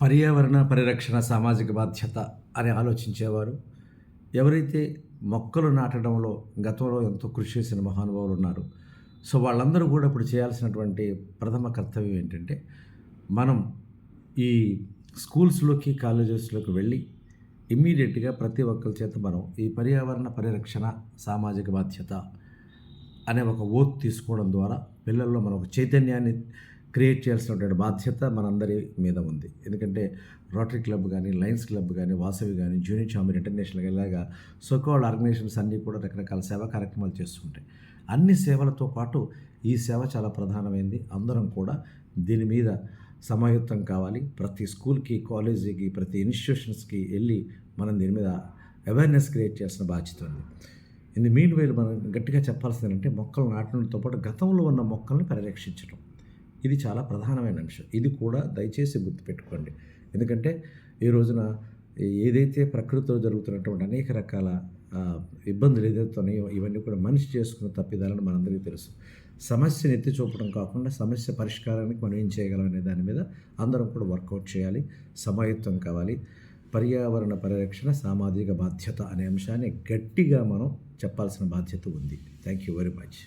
పర్యావరణ పరిరక్షణ సామాజిక బాధ్యత అని ఆలోచించేవారు. ఎవరైతే మొక్కలు నాటడంలో గతంలో ఎంతో కృషి చేసిన మహానుభావులు ఉన్నారు. సో వాళ్ళందరూ కూడా ఇప్పుడు చేయాల్సినటువంటి ప్రథమ కర్తవ్యం ఏంటంటే మనం ఈ స్కూల్స్లోకి కాలేజెస్లోకి వెళ్ళి ఇమ్మీడియట్గా ప్రతి ఒక్కరి చేత మనం ఈ పర్యావరణ పరిరక్షణ సామాజిక బాధ్యత అనే ఒక ఓత్ తీసుకోవడం ద్వారా పిల్లల్లో మనం ఒక చైతన్యాన్ని క్రియేట్ చేయాల్సినటువంటి బాధ్యత మనందరి మీద ఉంది. ఎందుకంటే రోటరీ క్లబ్ కానీ లయన్స్ క్లబ్ కానీ వాసవి కానీ జూనియర్ చాంబర్ ఇంటర్నేషనల్ ఇలాగా సోకాల్డ్ ఆర్గనైజేషన్స్ అన్నీ కూడా రకరకాల సేవా కార్యక్రమాలు చేస్తుంటాయి. అన్ని సేవలతో పాటు ఈ సేవ చాలా ప్రధానమైంది. అందరం కూడా దీని మీద సమాయుత్తం కావాలి. ప్రతి స్కూల్కి కాలేజీకి ప్రతి ఇన్స్టిట్యూషన్స్కి వెళ్ళి మనం దీని మీద అవేర్నెస్ క్రియేట్ చేసిన బాధ్యత ఉంది. ఇది మీన్ వేలు మనం గట్టిగా చెప్పాల్సింది అంటే మొక్కలు నాటడంతో పాటు గతంలో ఉన్న మొక్కల్ని పరిరక్షించడం ఇది చాలా ప్రధానమైన అంశం. ఇది కూడా దయచేసి గుర్తుపెట్టుకోండి. ఎందుకంటే ఈ రోజున ఏదైతే ప్రకృతిలో జరుగుతున్నటువంటి అనేక రకాల ఇబ్బందులు ఏదైతే ఉన్నాయో ఇవన్నీ కూడా మనిషి చేసుకున్న తప్పిదాలని మనందరికీ తెలుసు. సమస్యను ఎత్తి చూపడం కాకుండా సమస్య పరిష్కారానికి మనం ఏం చేయగలం అనే దాని మీద అందరం కూడా వర్కౌట్ చేయాలి. సమాయత్వం కావాలి. పర్యావరణ పరిరక్షణ సామాజిక బాధ్యత అనే అంశాన్ని గట్టిగా మనం చెప్పాల్సిన బాధ్యత ఉంది. Thank you very much.